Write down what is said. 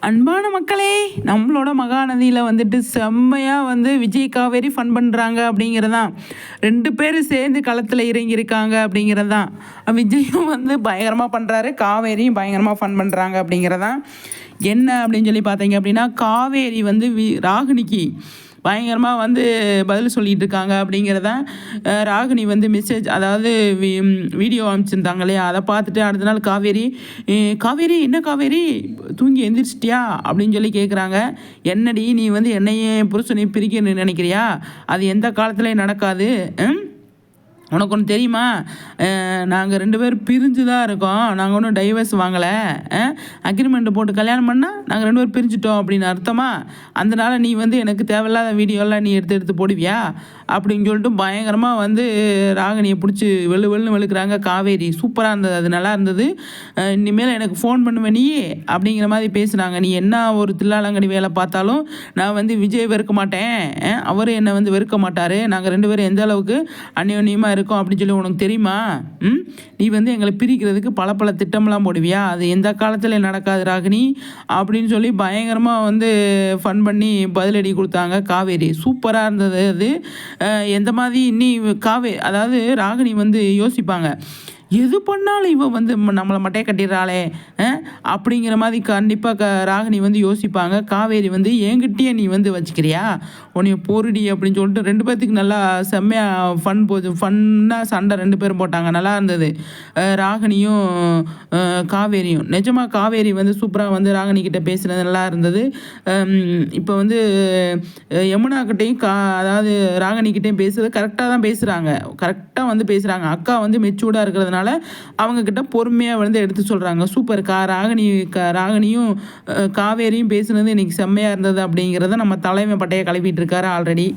அன்பான மக்களே நம்மளோட மகாநதியில் வந்துட்டு செம்மையாக வந்து விஜய் காவேரி ஃபன் பண்ணுறாங்க அப்படிங்கிறதான் ரெண்டு பேரும் சேர்ந்து களத்தில் இறங்கியிருக்காங்க அப்படிங்கிறதான் விஜயும் வந்து பயங்கரமாக பண்ணுறாரு காவேரியும் பயங்கரமாக ஃபன் பண்ணுறாங்க அப்படிங்கிறதான் என்ன அப்படின்னு சொல்லி பார்த்தீங்க அப்படின்னா காவேரி வந்து வி ராகினிக்கு பயங்கரமாக வந்து பதில் சொல்லிகிட்டு இருக்காங்க அப்படிங்கிறதான் ராகினி வந்து மெசேஜ் அதாவது வீடியோ அனுப்பிச்சிருந்தாங்க இல்லையா அதை பார்த்துட்டு அடுத்த நாள் காவேரி காவேரி என்ன காவேரி? தூங்கி எந்திரிச்சிட்டியா? அப்படின்னு சொல்லி கேட்குறாங்க என்னடி நீ வந்து என்னையே புருஷனை பிரிக்கணும்னு நினைக்கிறியா? அது எந்த காலத்துலேயும் நடக்காது. ம்? உனக்கு ஒன்று தெரியுமா? நாங்கள் ரெண்டு பேரும் பிரிஞ்சு தான் இருக்கோம். நாங்கள் ஒன்றும் டைவர்ஸ் வாங்கலை. அக்ரிமெண்ட் போட்டு கல்யாணம் பண்ணால் நாங்கள் ரெண்டு பேரும் பிரிஞ்சுட்டோம் அப்படின்னு அர்த்தமா? அதனால நீ வந்து எனக்கு தேவையில்லாத வீடியோலாம் நீ எடுத்து எடுத்து போடுவியா? அப்படின்னு சொல்லிட்டு பயங்கரமாக வந்து ராகினியை பிடிச்சி வெளு வெள்ளுன்னு வெளுக்கிறாங்க. காவேரி சூப்பராக இருந்தது. அது நல்லா இருந்தது. இனிமேல் எனக்கு ஃபோன் பண்ணுவேன் நீ? அப்படிங்கிற மாதிரி பேசுகிறாங்க நீ என்ன ஒரு தில்லாலங்கடி வேலை பார்த்தாலும் நான் வந்து விஜய் வெறுக்க மாட்டேன். அவர் என்னை வந்து வெறுக்க மாட்டார். நாங்கள் ரெண்டு பேரும் எந்த அளவுக்கு அந்யோன்யமாக இருக்கும் அப்படின்னு சொல்லி உனக்கு தெரியுமா? ம்? நீ வந்து எங்களை பிரிக்கிறதுக்கு பல பல திட்டமெல்லாம் போடுவியா? அது எந்த காலத்தில் நடக்காது ராகினி. அப்படின்னு சொல்லி பயங்கரமாக வந்து ஃபன் பண்ணி பதிலடி கொடுத்தாங்க காவேரி. சூப்பராக இருந்தது அது. எந்த மாதிரி இன்னி காவே அதாவது ராகினி வந்து யோசிப்பாங்க. எது பண்ணாலும் இவன் வந்து நம்மளை மட்டையை கட்டிடுறாளே அப்படிங்கிற மாதிரி கண்டிப்பாக க ராகினி வந்து யோசிப்பாங்க. காவேரி வந்து என்கிட்டயே நீ வந்து வச்சுக்கிறியா? உன்னைய போரிடி அப்படின்னு சொல்லிட்டு ரெண்டு பேர்த்துக்கு நல்லா செம்மையாக ஃபன் போச்சு ஃபன்னாக சண்டை ரெண்டு பேரும் போட்டாங்க. நல்லா இருந்தது. ராகினியும் காவேரியும். நிஜமாக காவேரி வந்து சூப்பராக வந்து ராகினி கிட்ட பேசுனது நல்லா இருந்தது. இப்போ வந்து யமுனாக்கிட்டையும் கா அதாவது ராகினி கிட்டேயும் பேசுறது கரெக்டாக தான் பேசுகிறாங்க கரெக்டாக வந்து பேசுகிறாங்க அக்கா வந்து மெச்சூர்டாக இருக்கிறதுனால அவங்க கிட்ட பொறுமையாக வந்து எடுத்து சொல்கிறாங்க சூப்பர் கா ராகினி க ராகினியும் காவேரியும் பேசுனது இன்னைக்கு செம்மையாக இருந்தது அப்படிங்கிறத நம்ம தலைமை பட்டையை கிளப்பிட்டு இருக்காரு ஆல்ரெடி.